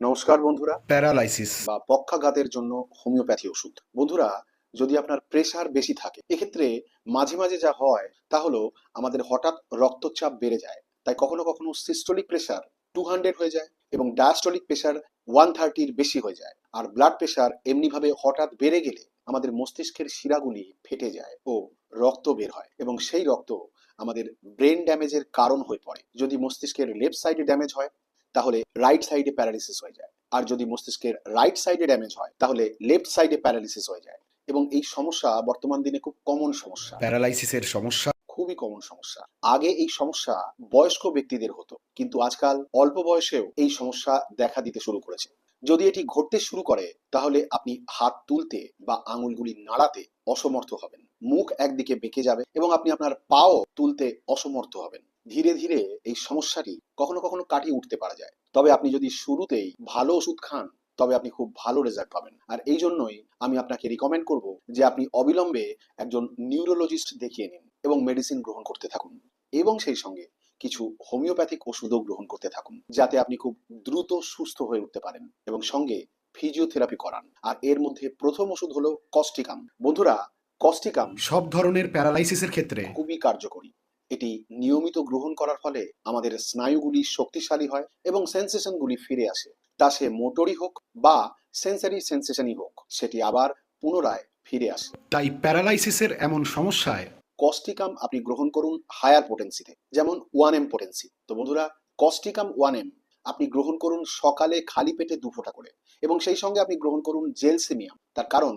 নমস্কার বন্ধুরা। প্যারালাইসিস বা পক্ষাঘাতের জন্য হোমিওপ্যাথি ওষুধ। বন্ধুরা যদি আপনার প্রেশার বেশি থাকে এক্ষেত্রে মাঝে মাঝে যা হয় তা হলো আমাদের হঠাৎ রক্তচাপ বেড়ে যায়। তাই কখনো কখনো সিস্টোলিক প্রেশার টু হান্ড্রেড হয়ে যায় এবং ডায়াস্টোলিক প্রেশার ওয়ান থার্টির বেশি হয়ে যায়। আর ব্লাড প্রেশার এমনিভাবে হঠাৎ বেড়ে গেলে আমাদের মস্তিষ্কের শিরাগুলি ফেটে যায় ও রক্ত বের হয় এবং সেই রক্ত আমাদের ব্রেন ড্যামেজের কারণ হয়ে পড়ে। যদি মস্তিষ্কের লেফট সাইডে ড্যামেজ হয় তাহলে রাইট সাইডে প্যারালিসিস হয়ে যায়। আর যদি মস্তিষ্কের রাইট সাইডে ড্যামেজ হয় তাহলে লেফট সাইডে প্যারালিসিস হয়ে যায়। এবং এই সমস্যা বর্তমান দিনে খুব কমন সমস্যা। প্যারালাইসিসের সমস্যা? খুবই কমন সমস্যা। আগে এই সমস্যা বয়স্ক ব্যক্তিদের হতো কিন্তু আজকাল অল্প বয়সেও এই সমস্যা দেখা দিতে শুরু করেছে। যদি এটি ঘটতে শুরু করে তাহলে আপনি হাত তুলতে বা আঙুলগুলি নাড়াতে অসমর্থ হবেন। মুখ একদিকে বেঁকে যাবে এবং আপনি আপনার পাও তুলতে অসমর্থ হবেন। ধীরে ধীরে এই সমস্যাটি কখনো কখনো কাটিয়ে উঠতে পারা যায়। তবে আপনি যদি শুরুতেই ভালো ওষুধ খান তবে আপনি খুব ভালো রেজাল্ট পাবেন। আর এই জন্যই আমি আপনাকে রিকমেন্ড করব যে আপনি অবিলম্বে একজন নিউরোলজিস্ট দেখিয়ে নিন এবং মেডিসিন গ্রহণ করতে থাকুন। এবং সেই সঙ্গে কিছু হোমিওপ্যাথিক ওষুধও গ্রহণ করতে থাকুন যাতে আপনি খুব দ্রুত সুস্থ হয়ে উঠতে পারেন এবং সঙ্গে ফিজিওথেরাপি করান। আর এর মধ্যে প্রথম ওষুধ হলো কস্টিকাম বন্ধুরা কস্টিকাম সব ধরনের প্যারালাইসিসের ক্ষেত্রে খুবই কার্যকরী। এটি নিয়মিত গ্রহণ করার ফলে আমাদের স্নায়ুগুলি শক্তিশালী হয় এবং সেন্সেশনগুলি ফিরে আসে। তা সে মোটরই হোক বা সেন্সারি সেন্সেশনই হোক সেটি আবার পুনরায় ফিরে আসে। তাই প্যারালাইসিসের এমন সমস্যায় কস্টিকাম আপনি গ্রহণ করুন হায়ার পোটেন্সিতে যেমন ওয়ান এম পোটেন্সি। তো বন্ধুরা কস্টিকাম ওয়ান এম আপনি গ্রহণ করুন সকালে খালি পেটে দু ফোঁটা করে এবং সেই সঙ্গে আপনি গ্রহণ করুন জেলসেমিয়াম। তার কারণ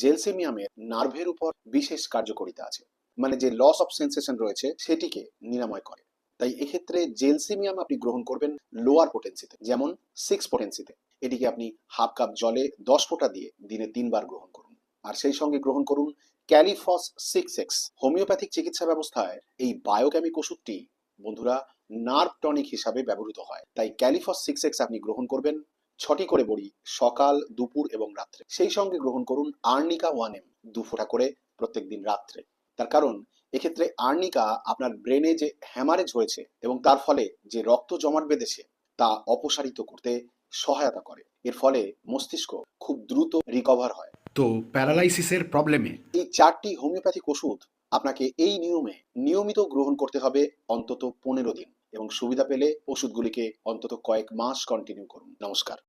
জেলসেমিয়ামের নার্ভের উপর বিশেষ কার্যকারিতা আছে। মানে যে লস অফ সেন্সেশন রয়েছে, সেটিকে নিরাময় করে। তাই এক্ষেত্রে জেলসিমিয়াম আপনি গ্রহণ করবেন লোয়ার পোটেন্সিতে যেমন সিক্স পোটেন্সিতে এটিকে আপনি হাফ কাপ জলে দশ ফোঁটা দিয়ে দিনে তিনবার গ্রহণ করুন। আর সেই সঙ্গে গ্রহণ করুন ক্যালিফস সিক্স এক্স হোমিওপ্যাথিক চিকিৎসা ব্যবস্থায় এই বায়োকেমিক ওষুধটি, বন্ধুরা নার্ভ টনিক হিসাবে ব্যবহৃত হয়। তাই ক্যালিফস সিক্স এক্স আপনি গ্রহণ করবেন, ছটি করে বড়ি সকাল, দুপুর এবং রাত্রে। সেই সঙ্গে গ্রহণ করুন আর্নিকা ওয়ান এম দু ফোঁটা করে প্রত্যেকদিন রাত্রে। তার কারণ এক্ষেত্রে আর্নিকা আপনার ব্রেনে যে হ্যামারেজ হয়েছে এবং তার ফলে যে রক্ত জমাট বেঁধেছে তা অপসারিত করতে সহায়তা করে। এর ফলে মস্তিষ্ক খুব দ্রুত রিকভার হয়। তো প্যারালাইসিসের প্রবলেমে? এই চারটি হোমিওপ্যাথিক ওষুধ আপনাকে এই নিয়মে নিয়মিত গ্রহণ করতে হবে অন্তত পনেরো দিন এবং সুবিধা পেলে ওষুধগুলিকে অন্তত কয়েক মাস কন্টিনিউ করুন। নমস্কার।